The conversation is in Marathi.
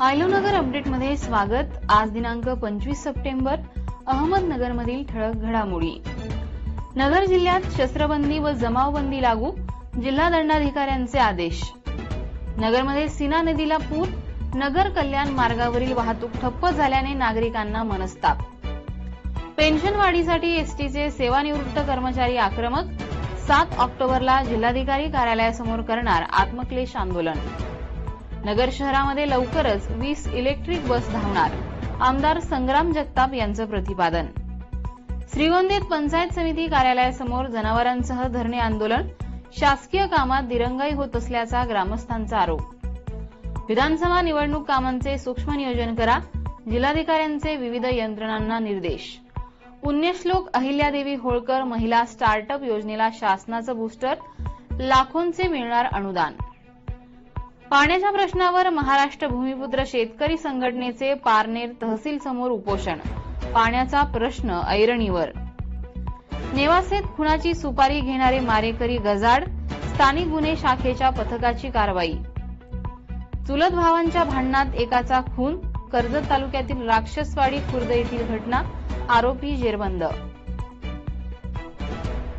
आयलोनगर अपडेटमध्ये स्वागत. आज दिनांक पंचवीस सप्टेंबर अहमदनगरमधील ठळक घडामोडी. नगर जिल्ह्यात शस्त्रबंदी व जमावबंदी लागू जिल्हा दंडाधिकाऱ्यांचे आदेश. नगरमध्ये सीना नदीला पूर नगर कल्याण मार्गावरील वाहतूक ठप्प झाल्याने नागरिकांना मनस्ताप. पेन्शन वाढीसाठी एसटीचे सेवानिवृत्त कर्मचारी आक्रमक सात ऑक्टोबरला जिल्हाधिकारी कार्यालयासमोर करणार आत्मक्लेश आंदोलन. नगर शहरामध्ये लवकरच वीस इलेक्ट्रिक बस धावणार. आमदार संग्राम जगताप यांचं प्रतिपादन. श्रीगोंदीत पंचायत समिती कार्यालयासमोर जनावरांसह धरणे आंदोलन. शासकीय कामात दिरंगाई होत असल्याचा ग्रामस्थांचा आरोप. विधानसभा निवडणूक कामांचे सूक्ष्म नियोजन करा. जिल्हाधिकाऱ्यांचे विविध यंत्रणांना निर्देश. पुण्यश्लोक अहिल्यादेवी होळकर महिला स्टार्टअप योजनेला शासनाचं बूस्टर लाखोंचे मिळणार अनुदान. पाण्याच्या प्रश्नावर महाराष्ट्र भूमिपुत्र शेतकरी संघटनेचे पारनेर तहसील समोर उपोषण. पाण्याचा प्रश्न ऐरणीवर. नेवासेत खुनाची सुपारी घेणारे मारेकरी गजाड स्थानिक गुन्हे शाखेच्या पथकाची कारवाई. चुलत भावांच्या भांडणात एकाचा खून कर्जत तालुक्यातील राक्षसवाडी खुर्द येथील घटना आरोपी जेरबंद.